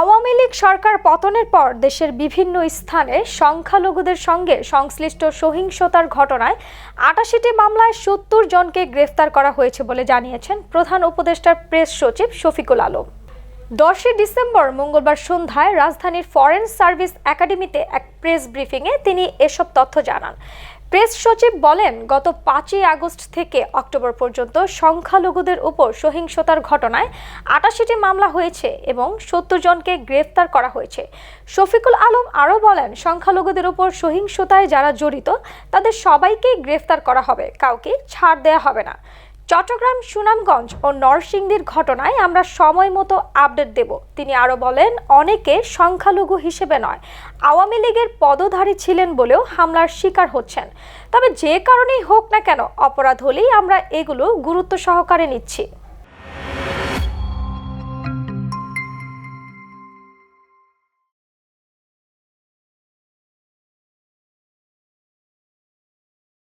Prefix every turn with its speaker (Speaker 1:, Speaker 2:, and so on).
Speaker 1: আওয়ামী লীগ সরকার পতনের পর দেশের বিভিন্ন স্থানে সংখ্যালঘুদের সঙ্গে সংশ্লিষ্ট সহিংসতার ঘটনায় আটাশিটি মামলায় সত্তর জনকে গ্রেফতার করা হয়েছে বলে জানিয়েছেন প্রধান উপদেষ্টার প্রেস সচিব শফিকুল আলম। দশই ডিসেম্বর মঙ্গলবার সন্ধ্যায় রাজধানীর ফরেন সার্ভিস একাডেমিতে এক প্রেস ব্রিফিংয়ে তিনি এসব তথ্য জানান। প্রেস সচিব বলেন, গত পাঁচই আগস্ট থেকে অক্টোবর পর্যন্ত সংখ্যালঘুদের উপর সহিংসতার ঘটনায় আটাশিটি মামলা হয়েছে এবং সত্তর জনকে গ্রেফতার করা হয়েছে। শফিকুল আলম আরও বলেন, সংখ্যালঘুদের উপর সহিংসতায় যারা জড়িত, তাদের সবাইকেই গ্রেফতার করা হবে, কাউকে ছাড় দেওয়া হবে না। চট্টগ্রাম, সুনামগঞ্জ ও নরসিংদীর ঘটনায় আমরা সময় মতো আপডেট দেব। তিনি আরও বলেন, অনেকে সংখ্যালঘু হিসেবে নয়, আওয়ামী লীগের পদধারী ছিলেন বলেও হামলার শিকার হচ্ছেন। তবে যে কারণেই হোক না কেন, অপরাধ হলেই আমরা এগুলো গুরুত্ব সহকারে নিচ্ছি।